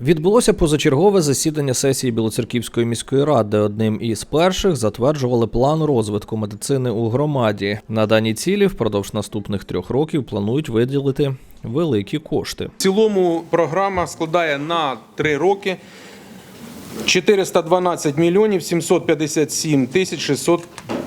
Відбулося позачергове засідання сесії Білоцерківської міської ради. Одним із перших затверджували план розвитку медицини у громаді. На дані цілі впродовж наступних трьох років планують виділити великі кошти. В цілому програма складає на 3 роки 412 мільйонів 757 тисяч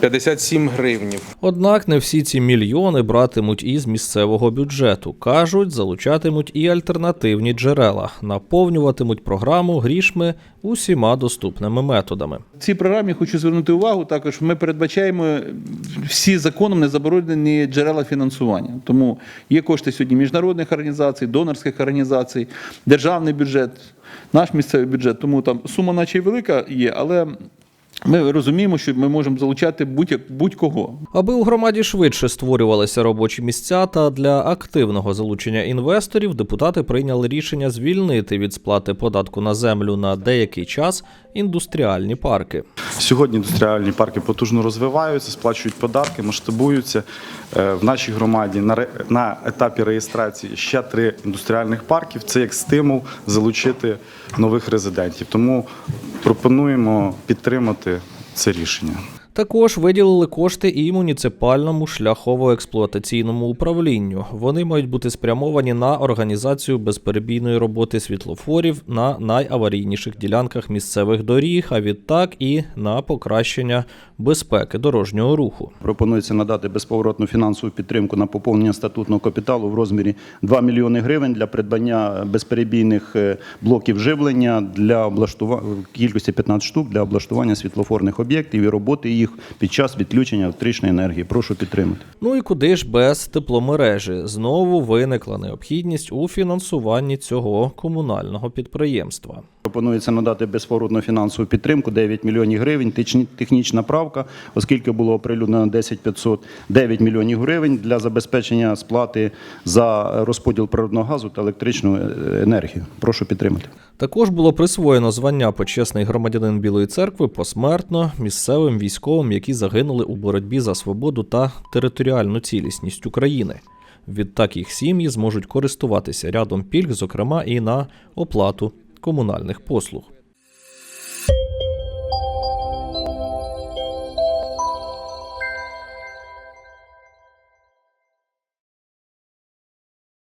657 гривнів. Однак не всі ці мільйони братимуть із місцевого бюджету. кажуть, залучатимуть і альтернативні джерела, наповнюватимуть програму грішми усіма доступними методами. В цій програмі хочу звернути увагу. Також ми передбачаємо всі законом не заборонені джерела фінансування. Тому є кошти сьогодні міжнародних організацій, донорських організацій, державний бюджет, наш місцевий бюджет. Тому там сума, наче й велика є, але ми розуміємо, що ми можемо залучати будь- будь-кого. Аби у громаді швидше створювалися робочі місця та для активного залучення інвесторів, депутати прийняли рішення звільнити від сплати податку на землю на деякий час індустріальні парки. Сьогодні індустріальні парки потужно розвиваються, сплачують податки, масштабуються. Е, В нашій громаді на, на етапі реєстрації ще три індустріальних парків. Це як стимул залучити нових резидентів. Тому пропонуємо підтримати це рішення. Також виділили кошти і муніципальному шляхово-експлуатаційному управлінню. Вони мають бути спрямовані на організацію безперебійної роботи світлофорів на найаварійніших ділянках місцевих доріг, а відтак і на покращення безпеки дорожнього руху. Пропонується надати безповоротну фінансову підтримку на поповнення статутного капіталу в розмірі 2 мільйони гривень для придбання безперебійних е, блоків живлення для облаштування кількості 15 штук для облаштування світлофорних об'єктів і роботи їх під час відключення електричної енергії. Прошу підтримати. Ну і куди ж без тепломережі? Знову виникла необхідність у фінансуванні цього комунального підприємства. Пропонується надати безповоротну фінансову підтримку 9 мільйонів гривень. Технічна правка, оскільки було оприлюднено 10 500, 9 мільйонів гривень для забезпечення сплати за розподіл природного газу та електричну е, енергію. Прошу підтримати. Також було присвоєно звання почесний громадянин Білої церкви посмертно місцевим військовим, які загинули у боротьбі за свободу та територіальну цілісність України. Відтак їх сім'ї зможуть користуватися рядом пільг, зокрема і на оплату комунальних послуг.